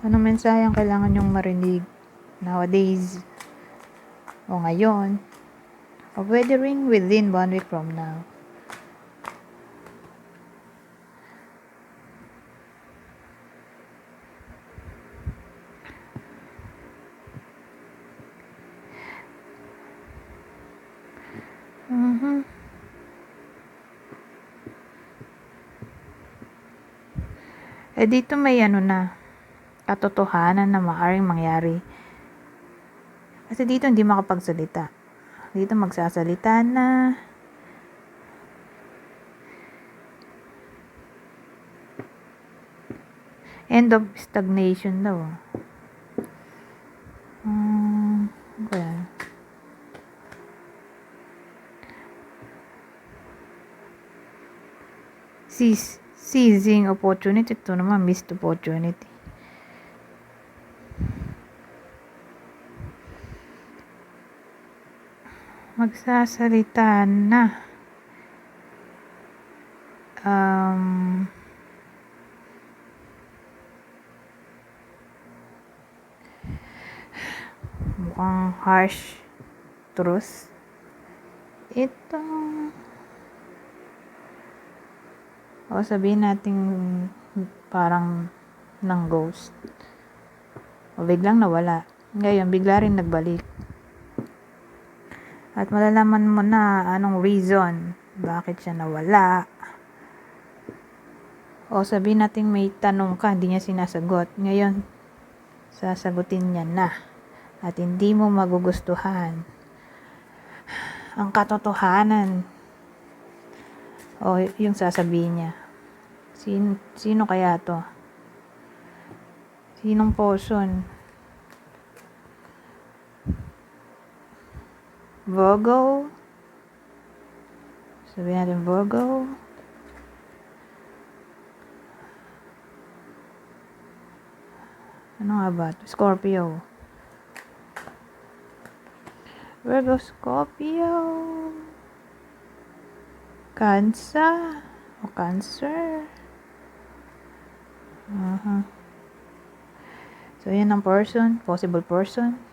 Anong mensahe ang kailangan nyong marinig nowadays o ngayon o pwede rin within one week from now. Mhm. Eh dito may ano na, katotohanan na maaaring mangyari. Kasi dito hindi makapagsalita. Dito magsasalita na. End of stagnation daw. Hmm, okay. Seize, seizing opportunity. Ito naman, missed opportunity. Magsasalita na. Um, mukhang harsh truth. Ito, o sabihin natin parang ng ghost. O biglang nawala. Ngayon, bigla rin nagbalik. At malalaman mo na anong reason bakit siya nawala. O sabihin natin may tanong ka, hindi niya sinasagot. Ngayon, sasagutin niya na. At hindi mo magugustuhan ang katotohanan o yung sasabihin niya. Sino, sino kaya to? Sinong person? Virgo? Sabihin natin Virgo? Ano nga ba? Scorpio. Virgo, Scorpio. Cancer. O Cancer. uh So, yan ang person. Possible person.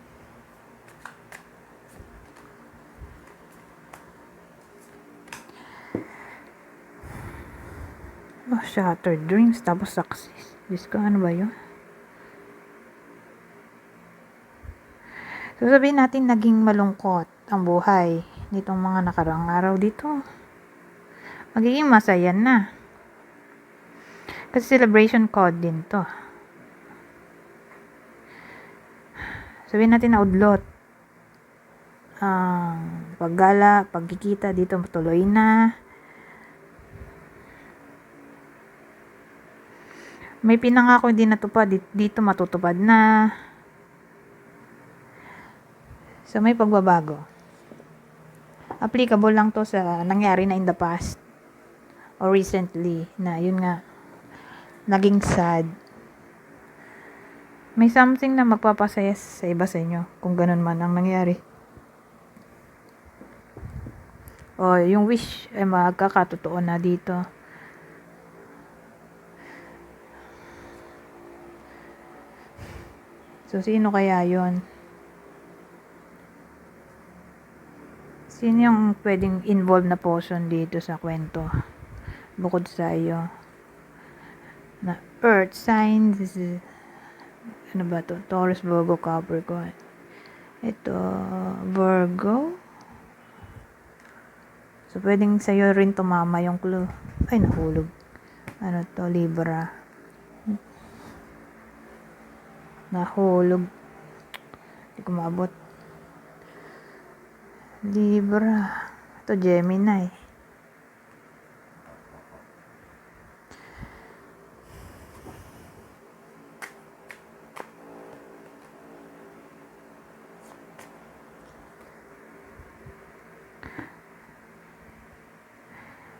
Oh, shattered dreams. Tapos success. Diyos ko, ano ba yun? So, sabihin natin naging malungkot ang buhay nitong mga nakaraang araw dito. Magiging masaya na. Kasi celebration code din to. Sabihin natin na udlot. Ang paggala, pagkikita dito tuloy na. May pinangako hindi natupad, dito matutupad na. So, may pagbabago. Applicable lang to sa nangyari na in the past or recently na yun nga naging sad. May something na magpapasaya sa iba sa inyo kung ganun man ang nangyari. O yung wish ay magkakatotoo na dito. So, sino kaya yon? Sino yung pwedeng involved na person dito sa kwento? Bukod sa iyo. Na earth signs. Ano ba to? Taurus, Virgo, Capricorn. Ito, Virgo. So, pwedeng sa'yo rin tumama yung clue. Ay, nahulog. Ano to? Libra. Nahulog. Hindi ko maabot. Libra. Ito, Gemini.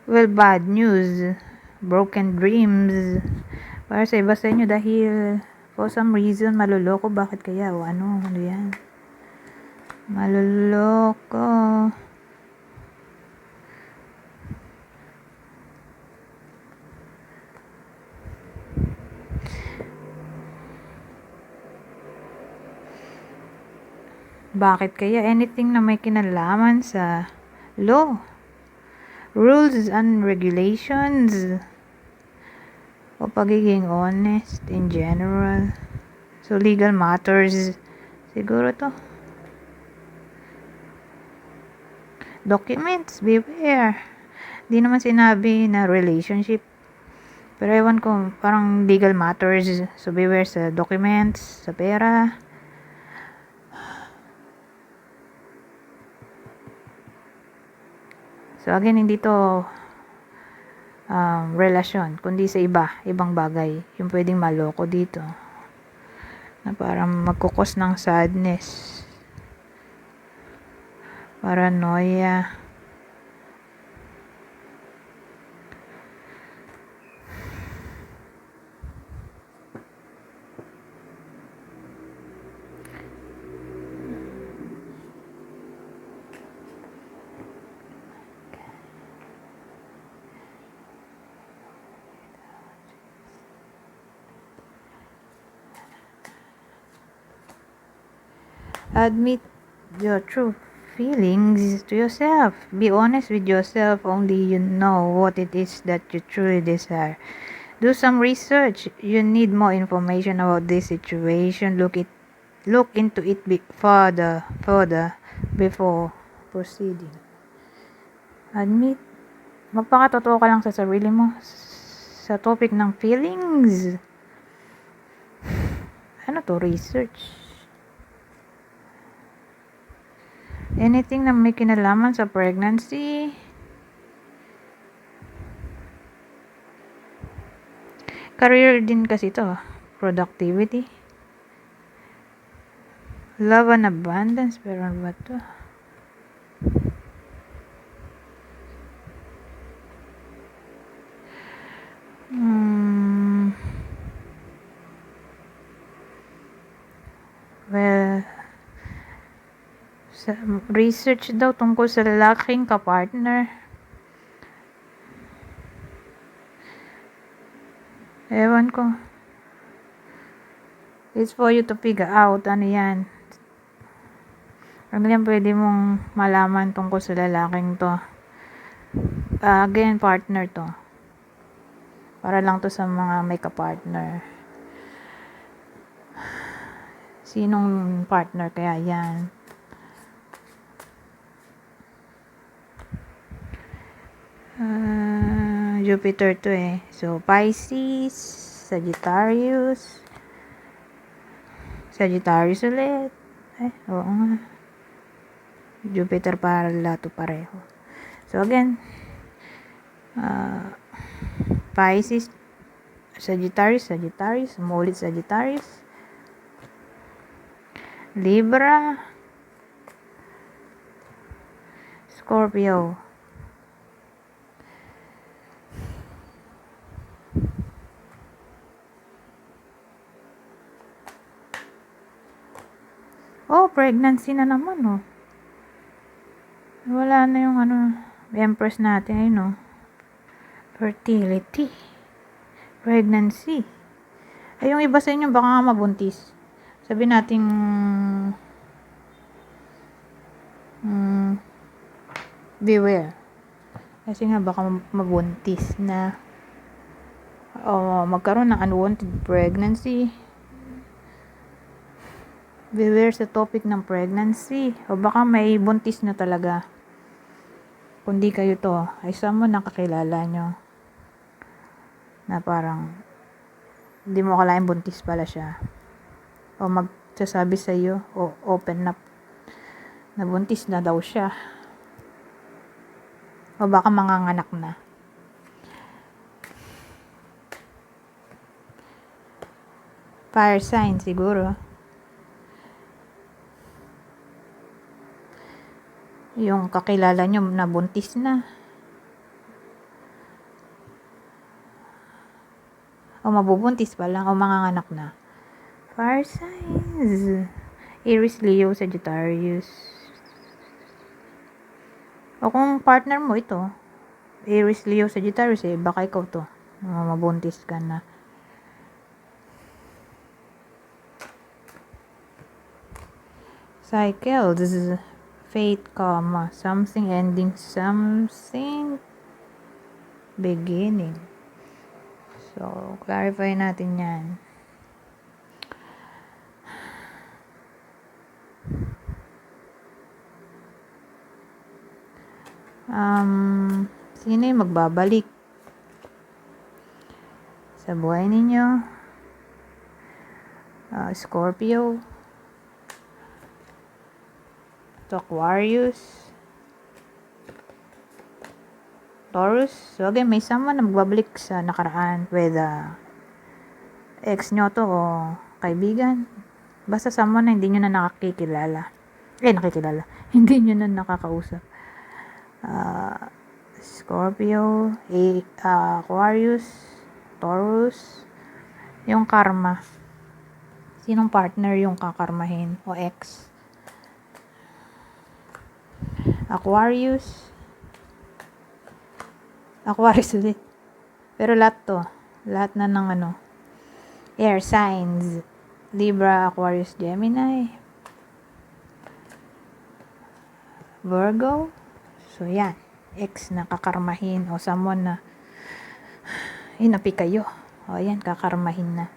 Well, bad news. Broken dreams. Para sa iba sa inyo dahil For some reason, maluloko. Bakit kaya? O ano? Ano yan? Maluloko. Bakit kaya? Anything na may kinalaman sa law. Rules and regulations o pagiging honest in general. So, legal matters, siguro to. Documents, beware. Di naman sinabi na relationship. Pero ewan ko, parang legal matters. So, beware sa documents, sa pera. So, again, hindi to um, relasyon, kundi sa iba, ibang bagay. Yung pwedeng maloko dito. Na parang magkukos ng sadness. Paranoia. Admit your true feelings to yourself. Be honest with yourself. Only you know what it is that you truly desire. Do some research. You need more information about this situation. Look it look into it further further before proceeding. Admit magpakatotoo ka lang sa sarili mo sa topic ng feelings. Ano to? Research. Anything na may kinalaman sa pregnancy. Career din kasi to. Productivity. Love and abundance. Pero ano ba to? Sa research daw tungkol sa lalaking kapartner. Ewan ko. It's for you to figure out ano yan. Ano yan pwede mong malaman tungkol sa lalaking to. Ah, again, partner to. Para lang to sa mga may kapartner. Sinong partner kaya yan? Jupiter to eh. So, Pisces, Sagittarius, Sagittarius ulit. Eh, oo nga. Jupiter para lato pareho. So, again, ah, Pisces, Sagittarius, Sagittarius, umulit Sagittarius, Libra, Scorpio, pregnancy na naman, oh. Wala na yung ano, empress natin, ayun, oh. Fertility. Pregnancy. Ay, yung iba sa inyo, baka nga mabuntis. Sabi natin, mm, beware. Kasi nga, baka mabuntis na, o magkaroon ng unwanted pregnancy. Beware sa topic ng pregnancy. O baka may buntis na talaga. Kung di kayo to, ay someone nakakilala nyo. Na parang, hindi mo kalain buntis pala siya. O magsasabi sa iyo, o open up, na buntis na daw siya. O baka manganganak na. Fire sign siguro. Yung kakilala nyo na buntis na. O mabubuntis pa lang o manganganak na. Fire signs. Aries, Leo, Sagittarius. O kung partner mo ito, Aries, Leo, Sagittarius, eh, baka ikaw to. Mabuntis ka na. cycles, fate, comma, something ending, something beginning. So, clarify natin yan. Um, sino yung magbabalik sa buhay ninyo? Ah, Scorpio, to Aquarius, Taurus. So again, may someone na magbabalik sa nakaraan whether ex nyo to o kaibigan. Basta someone na hindi nyo na nakakikilala. Eh, nakikilala. hindi nyo na nakakausap. Ah, Scorpio, A, ah, Aquarius, Taurus, yung karma. Sinong partner yung kakarmahin o ex? Aquarius. Aquarius ulit. Pero lahat to. Lahat na ng ano. Air signs. Libra, Aquarius, Gemini. Virgo. So, yan. Ex na kakarmahin o someone na inapi kayo. O, yan. Kakarmahin na.